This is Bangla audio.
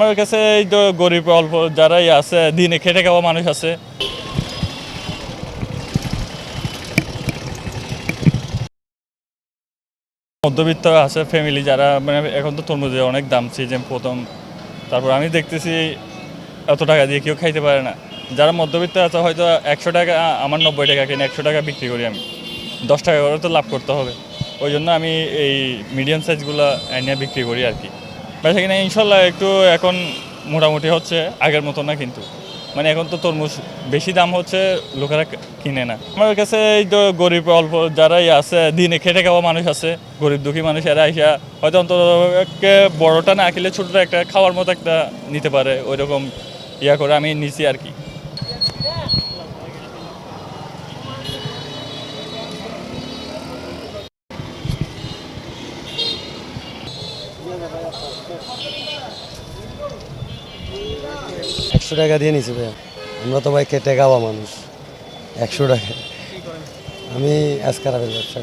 আমার কাছে এই তো গরিব, অল্প যারাই আছে, দিনে খেটে খাওয়া মানুষ আছে। মধ্যবিত্ত আছে ফ্যামিলি যারা মানে এখন তো তরমুজের অনেক দাম সিজন প্রথম। তারপর আমি দেখতেছি এত টাকা দিয়ে কেউ খাইতে পারে না। যারা মধ্যবিত্ত আছে, হয়তো একশো টাকা, আমার নব্বই টাকা কিনে একশো টাকা বিক্রি করি আমি। দশ টাকা করে তো লাভ করতে হবে। ওই জন্য আমি এই মিডিয়াম সাইজগুলো এনে বিক্রি করি আর কি। বেশা কিনা ইনশাল্লাহ একটু এখন মোটামুটি হচ্ছে আগের মতো না কিন্তু। মানে এখন তো তরমুজ বেশি দাম হচ্ছে, লোকেরা কিনে না। আমার কাছে এই তো গরিব অল্প যারাই আছে, দিনে খেটে খাওয়া মানুষ আছে, গরিব দুঃখী মানুষ, এরা আইসা হয়তো অন্তত বড়টা না কিনলে ছোটটা একটা খাওয়ার মতো একটা নিতে পারে, ওইরকম ইয়া করে আমি নিছি আর কি। একশো টাকা দিয়ে নিছি ভাইয়া। আমরা তো ভাই কেটে গাওয়া মানুষ। একশো টাকা। আমি আজকারাবের ব্যবসা